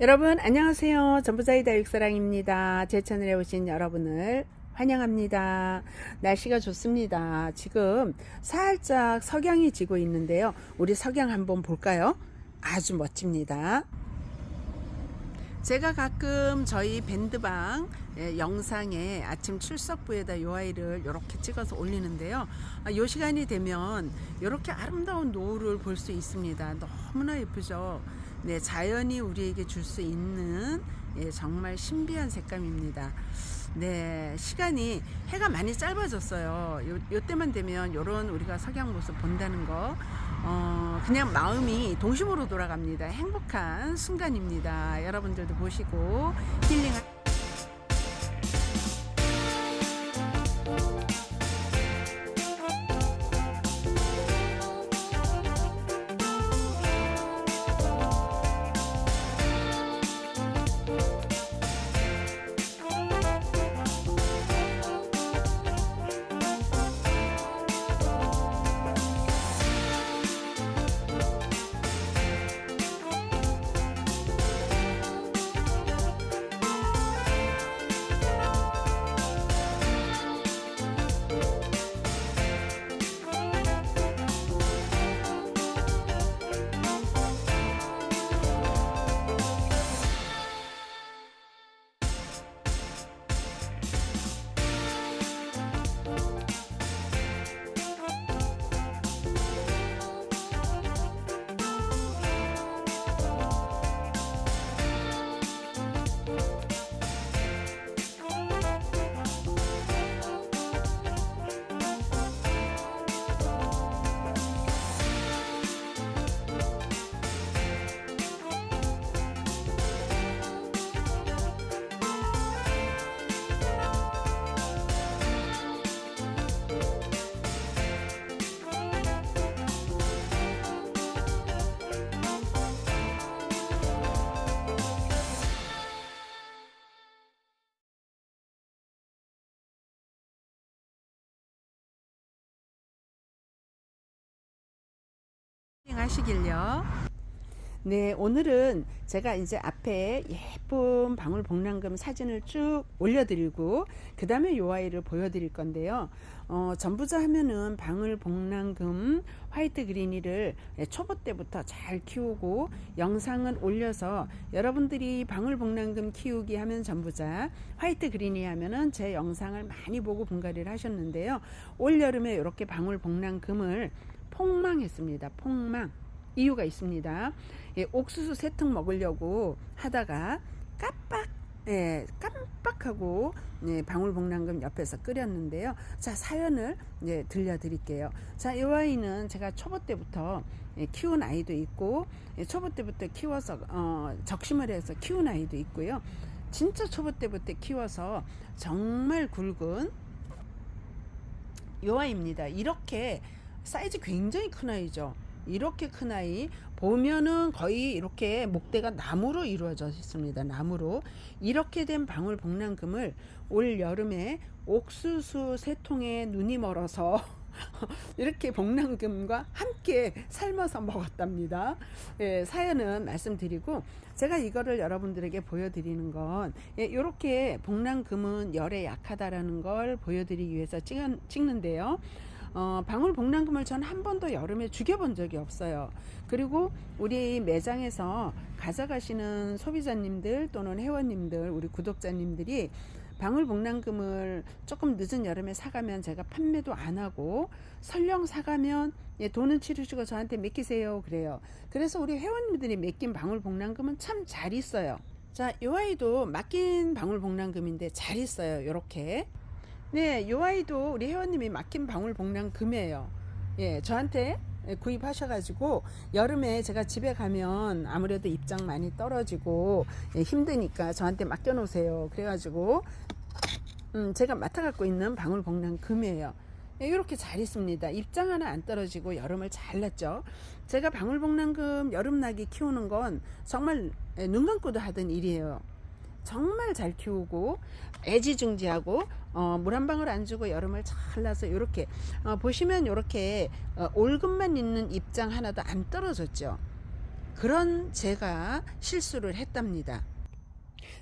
여러분 안녕하세요. 전부자이다 육사랑입니다. 제 채널에 오신 여러분을 환영합니다. 날씨가 좋습니다. 지금 살짝 석양이 지고 있는데요. 우리 석양 한번 볼까요? 아주 멋집니다. 제가 가끔 저희 밴드방 예, 영상에 아침 출석부에다 요 아이를 이렇게 찍어서 올리는데요. 아, 요 시간이 되면 이렇게 아름다운 노을을 볼 수 있습니다. 너무나 예쁘죠. 네, 자연이 우리에게 줄 수 있는 예, 정말 신비한 색감입니다. 네, 시간이 해가 많이 짧아졌어요. 요, 요 때만 되면 요런 우리가 석양 모습 본다는 거, 어, 그냥 마음이 동심으로 돌아갑니다. 행복한 순간입니다. 여러분들도 보시고 힐링. 하시길요. 네, 오늘은 제가 이제 앞에 예쁜 방울 복랑금 사진을 쭉 올려드리고 그 다음에 요 아이를 보여드릴 건데요. 어, 전부자 하면은 방울 복랑금 화이트 그린이를 초보 때부터 잘 키우고 영상은 올려서 여러분들이 방울 복랑금 키우기 하면 전부자 화이트 그린이 하면은 제 영상을 많이 보고 분갈이를 하셨는데요. 올 여름에 이렇게 방울 복랑금을 폭망했습니다. 폭망. 이유가 있습니다. 예, 옥수수 세통 먹으려고 하다가 깜빡 예, 깜빡하고 예, 방울복랑금 옆에서 끓였는데요. 자 사연을 예, 들려드릴게요. 자, 이 아이는 제가 초보 때부터 예, 키운 아이도 있고 예, 초보 때부터 키워서 어, 적심을 해서 키운 아이도 있고요. 진짜 초보 때부터 키워서 정말 굵은 요 아이입니다. 이렇게 사이즈 굉장히 큰 아이죠. 이렇게 큰 아이 보면은 거의 이렇게 목대가 나무로 이루어져 있습니다. 나무로 이렇게 된 방울 복랑금을 올 여름에 옥수수 세 통에 눈이 멀어서 이렇게 복랑금과 함께 삶아서 먹었답니다. 예, 사연은 말씀드리고 제가 이거를 여러분들에게 보여드리는 건 예, 이렇게 복랑금은 열에 약하다라는 걸 보여드리기 위해서 찍, 찍는데요. 어, 방울 복랑금을 전 한 번도 여름에 죽여본 적이 없어요. 그리고 우리 매장에서 가져가시는 소비자님들 또는 회원님들, 우리 구독자님들이 방울 복랑금을 조금 늦은 여름에 사가면 제가 판매도 안 하고 설령 사가면 예, 돈은 치르시고 저한테 맡기세요 그래요. 그래서 우리 회원님들이 맡긴 방울 복랑금은 참 잘 있어요. 자, 이 아이도 맡긴 방울 복랑금인데 잘 있어요. 요렇게. 네, 요 아이도 우리 회원님이 맡긴 방울 복랑 금이에요. 예, 저한테 구입하셔가지고 여름에 제가 집에 가면 아무래도 입장 많이 떨어지고 예, 힘드니까 저한테 맡겨놓으세요. 그래가지고 음, 제가 맡아갖고 있는 방울 복랑 금이에요. 예, 이렇게 잘 있습니다. 입장 하나 안 떨어지고 여름을 잘 났죠. 제가 방울 복랑금 여름나기 키우는 건 정말 예, 눈 감고도 하던 일이에요. 정말 잘 키우고 애지중지하고 어, 물 한 방울 안 주고 여름을 잘 나서 이렇게 어, 보시면 이렇게 어, 올금만 있는 입장 하나도 안 떨어졌죠. 그런 제가 실수를 했답니다.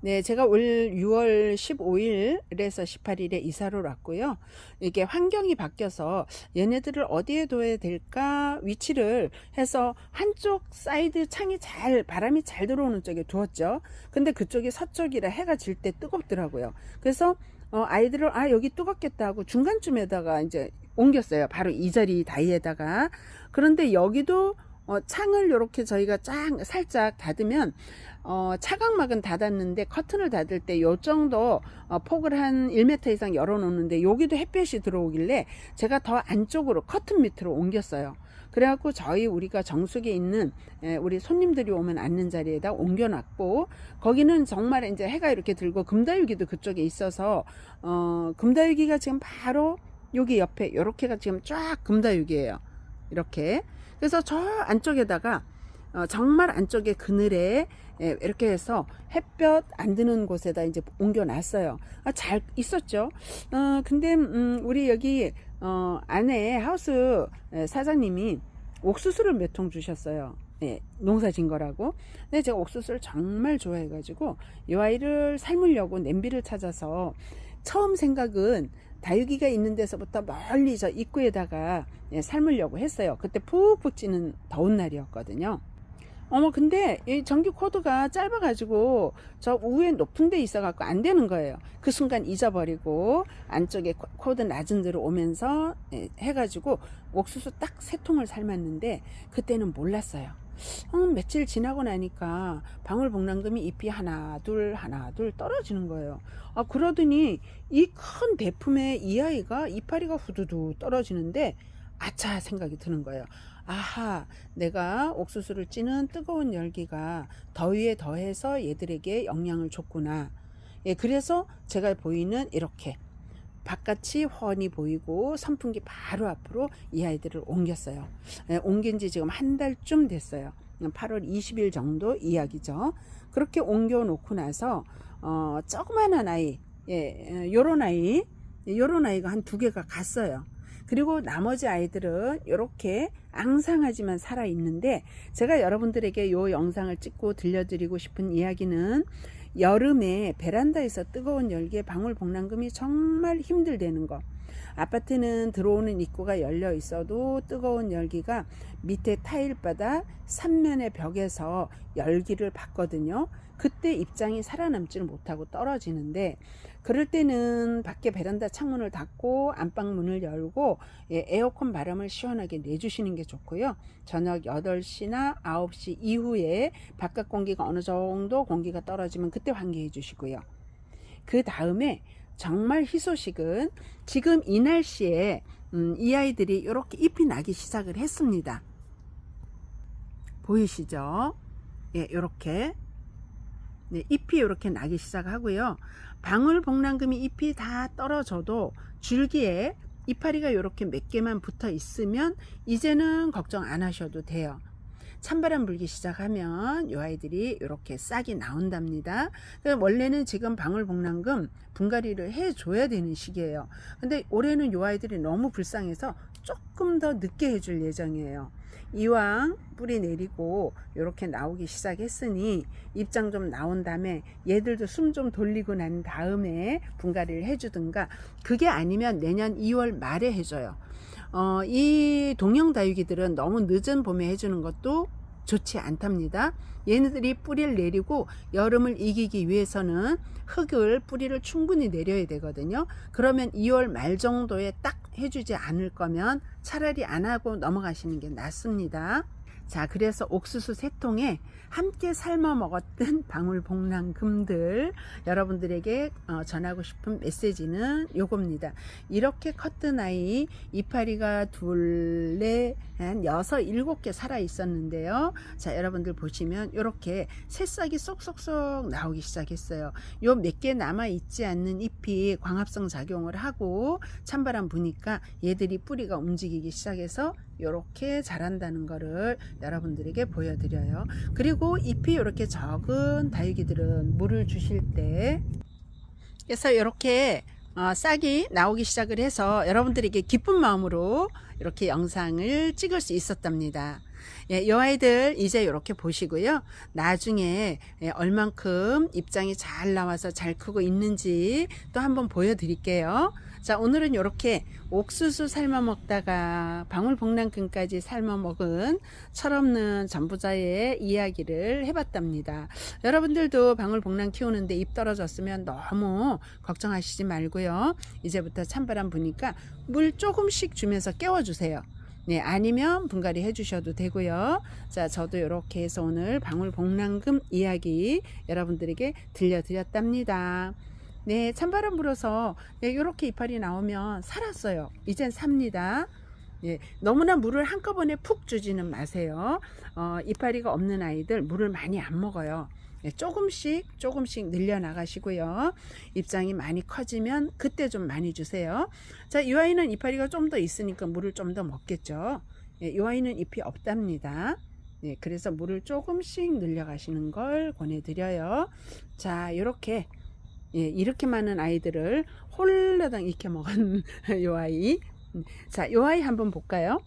네, 제가 올 6월 15일에서 18일에 이사를 왔고요. 이게 환경이 바뀌어서 얘네들을 어디에 둬야 될까 위치를 해서 한쪽 사이드 창이 잘 바람이 잘 들어오는 쪽에 두었죠. 근데 그쪽이 서쪽이라 해가 질 때 뜨겁더라고요. 그래서 어, 아이들을 아 여기 뜨겁겠다 하고 중간쯤에다가 이제 옮겼어요. 바로 이 자리 다이에다가 그런데 여기도 어, 창을 이렇게 저희가 쫙 살짝 닫으면 어, 차각막은 닫았는데 커튼을 닫을 때 요 정도 어, 폭을 한 1m 이상 열어놓는데 여기도 햇볕이 들어오길래 제가 더 안쪽으로 커튼 밑으로 옮겼어요. 그래갖고 저희 우리가 정숙에 있는 에, 우리 손님들이 오면 앉는 자리에다 옮겨놨고 거기는 정말 이제 해가 이렇게 들고 금다육이도 그쪽에 있어서 어, 금다육이가 지금 바로 여기 옆에 이렇게가 지금 쫙 금다육이에요. 이렇게 그래서 저 안쪽에다가 어, 정말 안쪽에 그늘에 예, 이렇게 해서 햇볕 안 드는 곳에다 이제 옮겨놨어요. 아, 잘 있었죠. 어, 근데 음, 우리 여기 어, 안에 하우스 예, 사장님이 옥수수를 몇 통 주셨어요. 예, 농사 진 거라고. 근데 제가 옥수수를 정말 좋아해가지고 이 아이를 삶으려고 냄비를 찾아서 처음 생각은 다육이가 있는 데서부터 멀리 저 입구에다가 예, 삶으려고 했어요. 그때 푹푹 찌는 더운 날이었거든요. 어머 근데 이 전기 코드가 짧아가지고 저 위에 높은 데 있어갖고 안 되는 거예요. 그 순간 잊어버리고 안쪽에 코- 코드 낮은 데로 오면서 예, 해가지고 옥수수 딱 세 통을 삶았는데 그때는 몰랐어요. 어, 며칠 지나고 나니까 방울복랑금이 잎이 하나 둘 하나 둘 떨어지는 거예요. 아 그러더니 이 큰 대품에 이 아이가 이파리가 후두두 떨어지는데 아차 생각이 드는 거예요. 아하, 내가 옥수수를 찌는 뜨거운 열기가 더위에 더해서 얘들에게 영향을 줬구나. 예, 그래서 제가 보이는 이렇게 바깥이 훤히 보이고 선풍기 바로 앞으로 이 아이들을 옮겼어요. 예, 옮긴 지 지금 한 달쯤 됐어요. 8월 20일 정도 이야기죠. 그렇게 옮겨 놓고 나서 어, 조그마한 아이, 예, 요런 아이, 요런 아이가 한 두 개가 갔어요. 그리고 나머지 아이들은 이렇게 앙상하지만 살아 있는데 제가 여러분들에게 요 영상을 찍고 들려드리고 싶은 이야기는 여름에 베란다에서 뜨거운 열기에 방울 복랑금이 정말 힘들다는 거. 아파트는 들어오는 입구가 열려 있어도 뜨거운 열기가 밑에 타일 바닥 삼면의 벽에서 열기를 받거든요. 그때 입장이 살아남지를 못하고 떨어지는데 그럴 때는 밖에 베란다 창문을 닫고 안방 문을 열고 예, 에어컨 바람을 시원하게 내주시는 게 좋고요. 저녁 8시나 9시 이후에 바깥 공기가 어느 정도 공기가 떨어지면 그때 환기해 주시고요. 그 다음에 정말 희소식은 지금 이 날씨에 음, 이 아이들이 이렇게 잎이 나기 시작을 했습니다. 보이시죠? 예, 이렇게 네, 잎이 이렇게 나기 시작하고요. 방울복랑금이 잎이 다 떨어져도 줄기에 이파리가 이렇게 몇 개만 붙어 있으면 이제는 걱정 안 하셔도 돼요. 찬바람 불기 시작하면 이 아이들이 이렇게 싹이 나온답니다. 원래는 지금 방울복랑금 분갈이를 해줘야 되는 시기예요. 근데 올해는 이 아이들이 너무 불쌍해서 조금 더 늦게 해줄 예정이에요. 이왕 뿌리 내리고 이렇게 나오기 시작했으니 입장 좀 나온 다음에 얘들도 숨 좀 돌리고 난 다음에 분갈이를 해주든가 그게 아니면 내년 2월 말에 해줘요. 어, 이 동형 다육이들은 너무 늦은 봄에 해주는 것도 좋지 않답니다. 얘네들이 뿌리를 내리고 여름을 이기기 위해서는 흙을 뿌리를 충분히 내려야 되거든요. 그러면 2월 말 정도에 딱 해주지 않을 거면 차라리 안 하고 넘어가시는 게 낫습니다. 자, 그래서 옥수수 세 통에 함께 삶아 먹었던 방울복랑금들 여러분들에게 어, 전하고 싶은 메시지는 요겁니다. 이렇게 컸던 아이 이파리가 둘레 한 여섯 일곱 개 살아 있었는데요. 자, 여러분들 보시면 이렇게 새싹이 쏙쏙쏙 나오기 시작했어요. 요 몇 개 남아 있지 않는 잎이 광합성 작용을 하고 찬바람 부니까 얘들이 뿌리가 움직이기 시작해서 이렇게 자란다는 거를 여러분들에게 보여드려요. 그리고 잎이 이렇게 적은 다육이들은 물을 주실 때 그래서 이렇게 어, 싹이 나오기 시작을 해서 여러분들에게 기쁜 마음으로 이렇게 영상을 찍을 수 있었답니다. 예, 요 아이들 이제 이렇게 보시고요. 나중에 예, 얼만큼 입장이 잘 나와서 잘 크고 있는지 또 한번 보여드릴게요. 자, 오늘은 이렇게 옥수수 삶아 먹다가 방울복랑근까지 삶아 먹은 철없는 전부자의 이야기를 해봤답니다. 여러분들도 방울복랑 키우는데 잎 떨어졌으면 너무 걱정하시지 말고요. 이제부터 찬바람 부니까 물 조금씩 주면서 깨워주세요. 네, 아니면 분갈이 해주셔도 되고요. 자, 저도 이렇게 해서 오늘 방울복랑금 이야기 여러분들에게 들려드렸답니다. 네, 찬바람 불어서 이렇게 이파리 나오면 살았어요. 이젠 삽니다. 예, 너무나 물을 한꺼번에 푹 주지는 마세요. 어, 이파리가 없는 아이들 물을 많이 안 먹어요. 예, 조금씩 조금씩 늘려 나가시고요. 입장이 많이 커지면 그때 좀 많이 주세요. 자, 이 아이는 이파리가 좀 더 있으니까 물을 좀 더 먹겠죠. 예, 이 아이는 잎이 없답니다. 예, 그래서 물을 조금씩 늘려 가시는 걸 권해드려요. 자, 이렇게 예, 이렇게 많은 아이들을 홀라당 익혀 먹은 요 아이. 음, 자, 요 아이 한번 볼까요?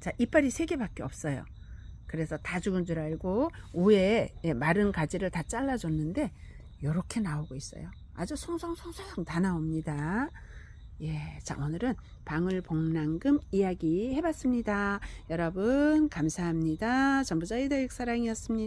자, 이빨이 세 개밖에 없어요. 그래서 다 죽은 줄 알고 위에 예, 마른 가지를 다 잘라줬는데 요렇게 나오고 있어요. 아주 송송송송 다 나옵니다. 예, 자 오늘은 방울복랑금 이야기 해봤습니다. 여러분 감사합니다. 전부자의 대육사랑이었습니다.